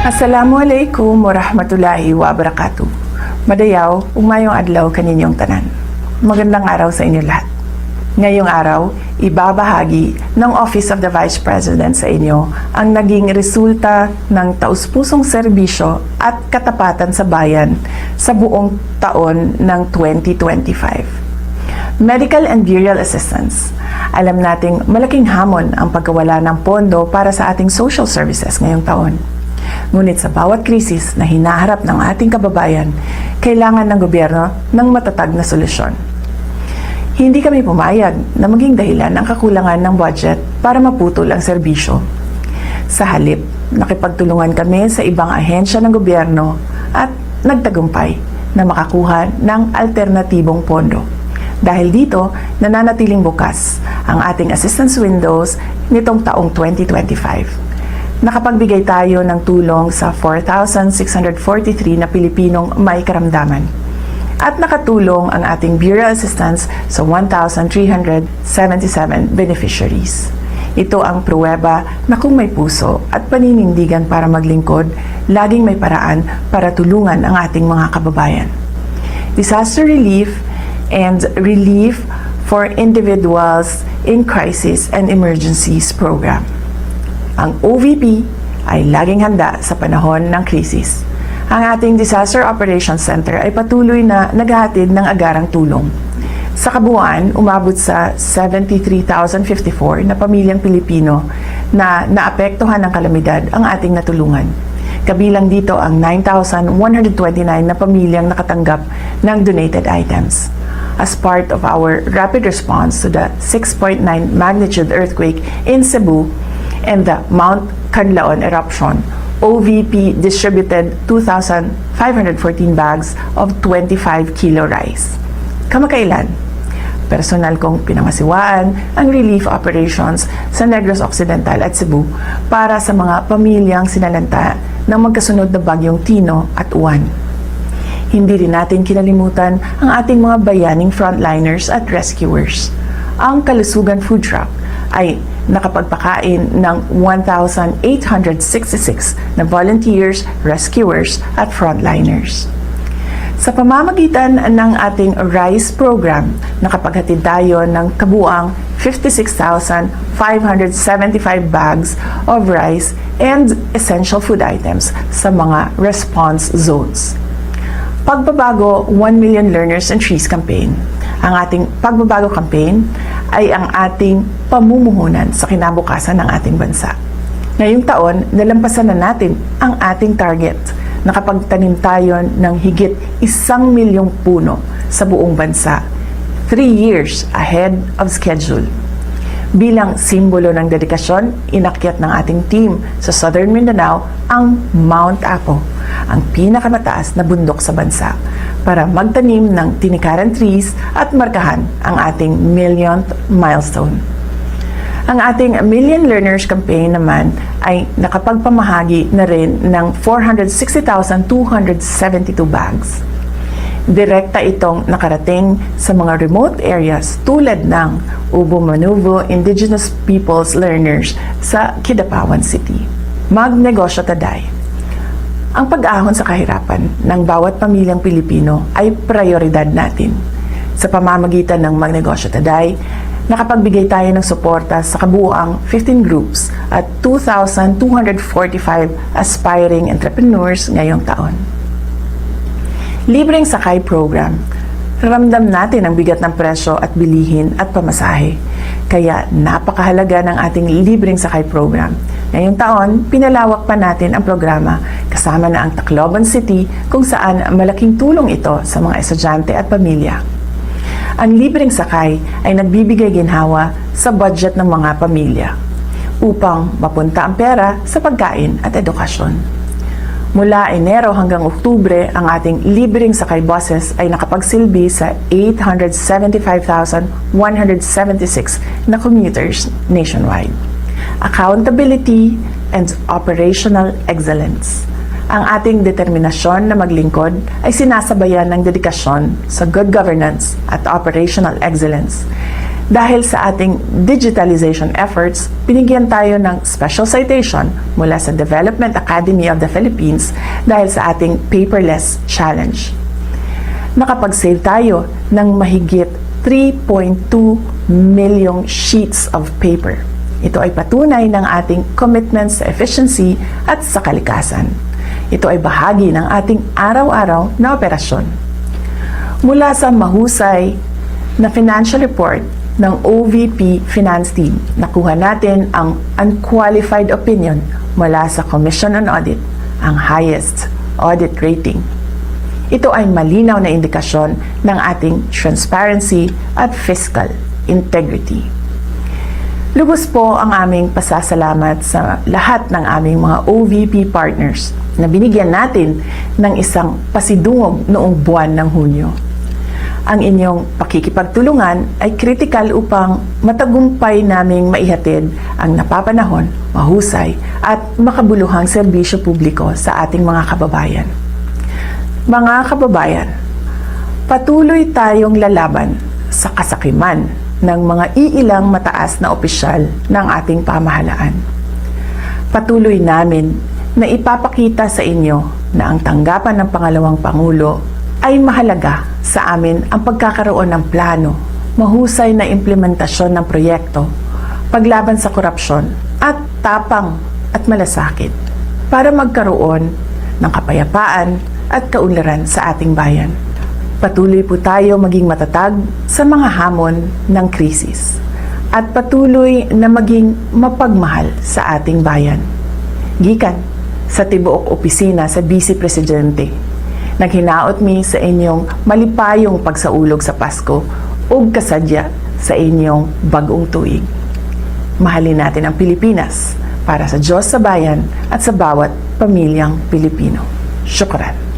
Assalamualaikum warahmatullahi wabarakatuh. Madayaw, umayong adlaw kaninyong tanan. Magandang araw sa inyo lahat. Ngayong araw, ibabahagi ng Office of the Vice President sa inyo ang naging resulta ng taus-pusong serbisyo at katapatan sa bayan sa buong taon ng 2025. Medical and burial assistance. Alam nating malaking hamon ang pagkawala ng pondo para sa ating social services ngayong taon. Ngunit sa bawat krisis na hinaharap ng ating kababayan, kailangan ng gobyerno ng matatag na solusyon. Hindi kami pumayag na maging dahilan ang kakulangan ng budget para maputol ang serbisyo. Sa halip, nakipagtulungan kami sa ibang ahensya ng gobyerno at nagtagumpay na makakuha ng alternatibong pondo. Dahil dito, nananatiling bukas ang ating assistance windows nitong taong 2025 nakapagbigay tayo ng tulong sa 4,643 na Pilipinong may karamdaman. At nakatulong ang ating Bureau Assistance sa 1,377 beneficiaries. Ito ang pruweba na kung may puso at paninindigan para maglingkod, laging may paraan para tulungan ang ating mga kababayan. Disaster relief and relief for individuals in crisis and emergencies program. Ang OVP ay laging handa sa panahon ng krisis. Ang ating Disaster Operations Center ay patuloy na naghahatid ng agarang tulong. Sa kabuuan, umabot sa 73,054 na pamilyang Pilipino na naapektuhan ng kalamidad ang ating natulungan. Kabilang dito ang 9,129 na pamilyang nakatanggap ng donated items. As part of our rapid response to the 6.9 magnitude earthquake in Cebu, and the Mount Canlaon eruption, OVP distributed 2,514 bags of 25 kilo rice. Kamakailan, personal kong pinamasiwaan ang relief operations sa Negros Occidental at Cebu para sa mga pamilyang sinalanta ng magkasunod na bagyong Tino at Uwan. Hindi rin natin kinalimutan ang ating mga bayaning frontliners at rescuers. Ang Kalusugan Food Truck ay nakapagpakain ng 1,866 na volunteers, rescuers at frontliners. Sa pamamagitan ng ating RICE program, nakapaghatid tayo ng kabuang 56,575 bags of rice and essential food items sa mga response zones. Pagbabago 1 Million Learners and Trees campaign. Ang ating pagbabago campaign ay ang ating pamumuhunan sa kinabukasan ng ating bansa. Ngayong taon, nalampasan na natin ang ating target. Nakapagtanim tayo ng higit isang milyong puno sa buong bansa. Three years ahead of schedule. Bilang simbolo ng dedikasyon, inakyat ng ating team sa Southern Mindanao ang Mount Apo, ang pinakamataas na bundok sa bansa, para magtanim ng tinikaran trees at markahan ang ating millionth milestone. Ang ating Million Learners Campaign naman ay nakapagpamahagi na rin ng 460,272 bags. Direkta itong nakarating sa mga remote areas tulad ng Ubo Manuvo Indigenous Peoples Learners sa Kidapawan City. Magnegosyo Taday Ang pag-ahon sa kahirapan ng bawat pamilyang Pilipino ay prioridad natin. Sa pamamagitan ng Magnegosyo Taday, nakapagbigay tayo ng suporta sa kabuuang 15 groups at 2,245 aspiring entrepreneurs ngayong taon. Libreng Sakay Program. Ramdam natin ang bigat ng presyo at bilihin at pamasahe. Kaya napakahalaga ng ating Libreng Sakay Program. Ngayong taon, pinalawak pa natin ang programa kasama na ang Tacloban City kung saan malaking tulong ito sa mga estudyante at pamilya. Ang libreng sakay ay nagbibigay ginhawa sa budget ng mga pamilya upang mapunta ang pera sa pagkain at edukasyon. Mula Enero hanggang Oktubre, ang ating libreng sakay buses ay nakapagsilbi sa 875,176 na commuters nationwide. Accountability and operational excellence. Ang ating determinasyon na maglingkod ay sinasabayan ng dedikasyon sa good governance at operational excellence. Dahil sa ating digitalization efforts, binigyan tayo ng special citation mula sa Development Academy of the Philippines dahil sa ating paperless challenge. Nakapag-save tayo ng mahigit 3.2 milyong sheets of paper. Ito ay patunay ng ating commitment sa efficiency at sa kalikasan. Ito ay bahagi ng ating araw-araw na operasyon. Mula sa mahusay na financial report ng OVP Finance Team, nakuha natin ang unqualified opinion mula sa Commission on Audit, ang highest audit rating. Ito ay malinaw na indikasyon ng ating transparency at fiscal integrity. Lubos po ang aming pasasalamat sa lahat ng aming mga OVP partners na binigyan natin ng isang pasidungog noong buwan ng Hunyo. Ang inyong pakikipagtulungan ay kritikal upang matagumpay naming maihatid ang napapanahon, mahusay at makabuluhang serbisyo publiko sa ating mga kababayan. Mga kababayan, patuloy tayong lalaban sa kasakiman ng mga iilang mataas na opisyal ng ating pamahalaan. Patuloy namin na ipapakita sa inyo na ang tanggapan ng pangalawang Pangulo ay mahalaga sa amin ang pagkakaroon ng plano, mahusay na implementasyon ng proyekto, paglaban sa korupsyon at tapang at malasakit para magkaroon ng kapayapaan at kaunlaran sa ating bayan. Patuloy po tayo maging matatag sa mga hamon ng krisis at patuloy na maging mapagmahal sa ating bayan. Gikan sa tibuok opisina sa Vice Presidente, naghinaot mi sa inyong malipayong pagsaulog sa Pasko ug kasadya sa inyong bagong tuig. Mahalin natin ang Pilipinas para sa Diyos sa bayan at sa bawat pamilyang Pilipino. Syukran.